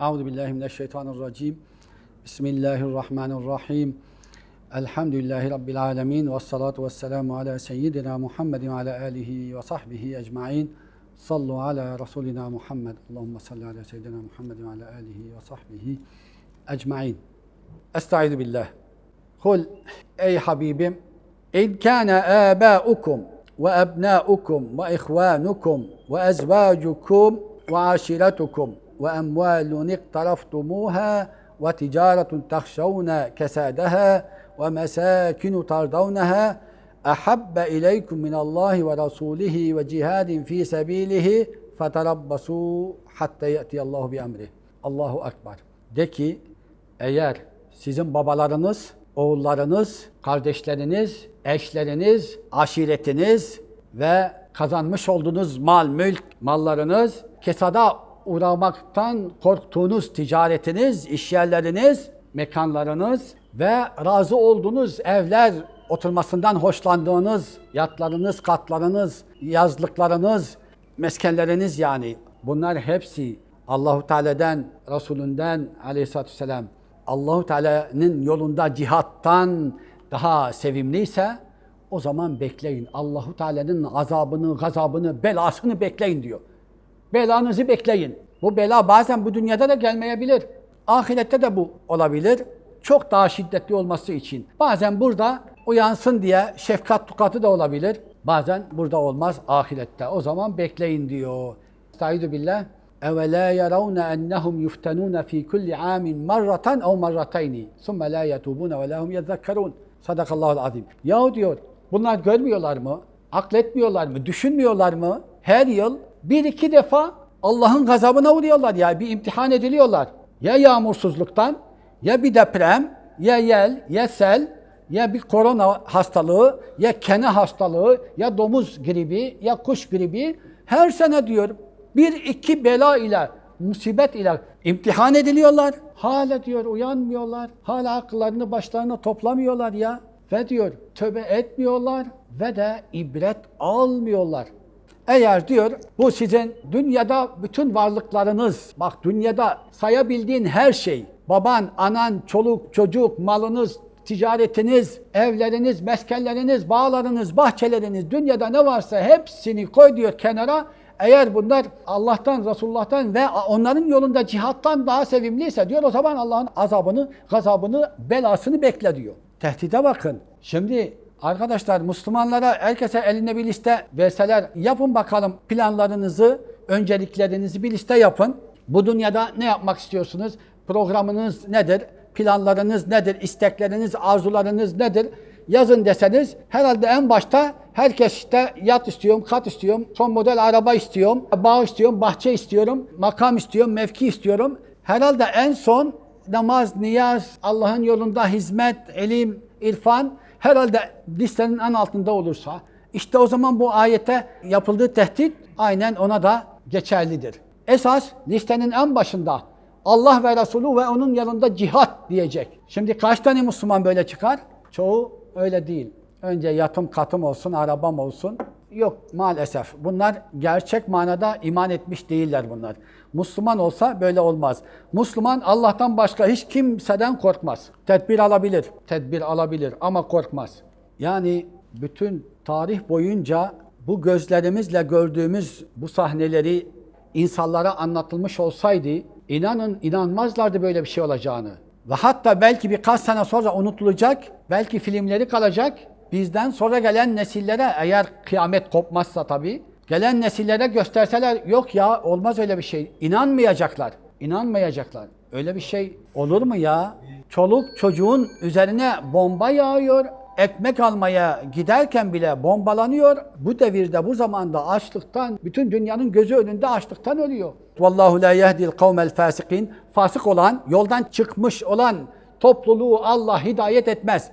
أعوذ بالله من الشيطان الرجيم. بسم الله الرحمن الرحيم. الحمد لله رب العالمين والصلاة والسلام على سيدنا محمد وعلى آله وصحبه أجمعين. صلوا على رسولنا محمد. اللهم صل على سيدنا محمد وعلى آله وصحبه أجمعين. أستعيذ بالله. قل أي حبيبي إن كان آباؤكم وأبناؤكم وإخوانكم وأزواجكم وعشيرتكم ticaretun tahşavne kesâdeha ve mesâkinu tardavneha ahabbe ileykum minallahi ve rasulihi ve cihadin fi sebilihi feterabbasu hatta ye'tiyallahu bi emrih. Allahu Ekber. De ki eğer sizin babalarınız, oğullarınız, kardeşleriniz, eşleriniz, aşiretiniz ve kazanmış olduğunuz mal, mülk, mallarınız kesada uğramaktan korktuğunuz ticaretiniz, işyerleriniz, mekanlarınız ve razı olduğunuz evler, oturmasından hoşlandığınız yatlarınız, katlarınız, yazlıklarınız, meskenleriniz yani bunlar hepsi Allahu Teala'dan, Resulünden Aleyhisselatü Vesselam Allahu Teala'nın yolunda cihattan daha sevimliyse o zaman bekleyin. Allahu Teala'nın azabını, gazabını, belasını bekleyin diyor. Belanızı bekleyin. Bu bela bazen bu dünyada da gelmeyebilir. Ahirette de bu olabilir. Çok daha şiddetli olması için. Bazen burada uyansın diye şefkat tukatı da olabilir. Bazen burada olmaz ahirette. O zaman bekleyin diyor. Estaizu billah. اَوَلَا يَرَوْنَ اَنَّهُمْ يُفْتَنُونَ ف۪ي كُلِّ عَامٍ مَرَّةً اَوْ مَرَّتَيْنِ ثُمَّ لَا يَتُوبُونَ وَلَا هُمْ يَذَّكَّرُونَ Sadakallahu azim. Yahu diyor, bunlar görmüyorlar mı? Akletmiyorlar mı? Düşünmüyorlar mı? Her yıl bir iki defa Allah'ın gazabına uğruyorlar ya. Bir imtihan ediliyorlar. Ya yağmursuzluktan, ya bir deprem, ya yel, ya sel, ya bir korona hastalığı, ya kene hastalığı, ya domuz gribi, ya kuş gribi. Her sene diyor bir iki bela ile, musibet ile imtihan ediliyorlar. Hala diyor uyanmıyorlar. Hala akıllarını başlarına toplamıyorlar ya. Ve diyor tövbe etmiyorlar ve de ibret almıyorlar. Eğer diyor bu sizin dünyada bütün varlıklarınız, bak dünyada sayabildiğin her şey, baban, anan, çoluk, çocuk, malınız, ticaretiniz, evleriniz, meskenleriniz, bağlarınız, bahçeleriniz, dünyada ne varsa hepsini koy diyor kenara. Eğer bunlar Allah'tan, Resulullah'tan ve onların yolunda cihattan daha sevimliyse diyor o zaman Allah'ın azabını, gazabını, belasını bekle diyor. Tehdide bakın. Şimdi arkadaşlar Müslümanlara herkese eline bir liste verseler yapın bakalım planlarınızı, önceliklerinizi bir liste yapın. Bu dünyada ne yapmak istiyorsunuz? Programınız nedir? Planlarınız nedir? İstekleriniz, arzularınız nedir? Yazın deseniz herhalde en başta herkes işte yat istiyorum, kat istiyorum, son model araba istiyorum, bağ istiyorum, bahçe istiyorum, makam istiyorum, mevki istiyorum. Herhalde en son namaz, niyaz, Allah'ın yolunda hizmet, ilim, irfan herhalde listenin en altında olursa işte o zaman bu ayete yapıldığı tehdit aynen ona da geçerlidir. Esas listenin en başında Allah ve Resulü ve onun yanında cihat diyecek. Şimdi kaç tane Müslüman böyle çıkar? Çoğu öyle değil. Önce yatım katım olsun, arabam olsun. Yok maalesef. Bunlar gerçek manada iman etmiş değiller bunlar. Müslüman olsa böyle olmaz. Müslüman Allah'tan başka hiç kimseden korkmaz. Tedbir alabilir, tedbir alabilir ama korkmaz. Yani bütün tarih boyunca bu gözlerimizle gördüğümüz bu sahneleri insanlara anlatılmış olsaydı inanın inanmazlardı böyle bir şey olacağını. Ve hatta belki birkaç sene sonra unutulacak, belki filmleri kalacak. Bizden sonra gelen nesillere eğer kıyamet kopmazsa tabii, gelen nesillere gösterseler yok ya olmaz öyle bir şey. İnanmayacaklar. İnanmayacaklar. Öyle bir şey olur mu ya? Çoluk çocuğun üzerine bomba yağıyor. Ekmek almaya giderken bile bombalanıyor. Bu devirde, bu zamanda açlıktan, bütün dünyanın gözü önünde açlıktan ölüyor. Vallahu la yehdil kavmel fasikin. Fasık olan, yoldan çıkmış olan topluluğu Allah hidayet etmez.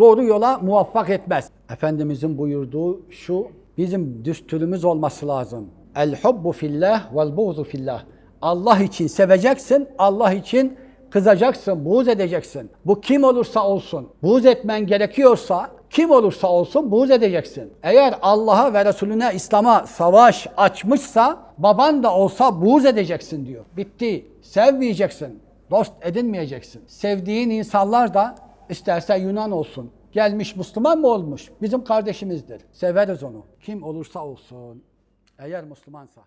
Doğru yola muvaffak etmez. Efendimizin buyurduğu şu, bizim düsturumuz olması lazım. El hubbu fillah vel buğzu fillah. Allah için seveceksin, Allah için kızacaksın, buğz edeceksin. Bu kim olursa olsun. Buğz etmen gerekiyorsa Kim olursa olsun buğz edeceksin. Eğer Allah'a ve Resulüne İslam'a savaş açmışsa baban da olsa buğz edeceksin diyor. Bitti. Sevmeyeceksin. Dost edinmeyeceksin. Sevdiğin insanlar da isterse Yunan olsun. Gelmiş Müslüman mı olmuş? Bizim kardeşimizdir. Severiz onu. Kim olursa olsun. Eğer Müslümansa.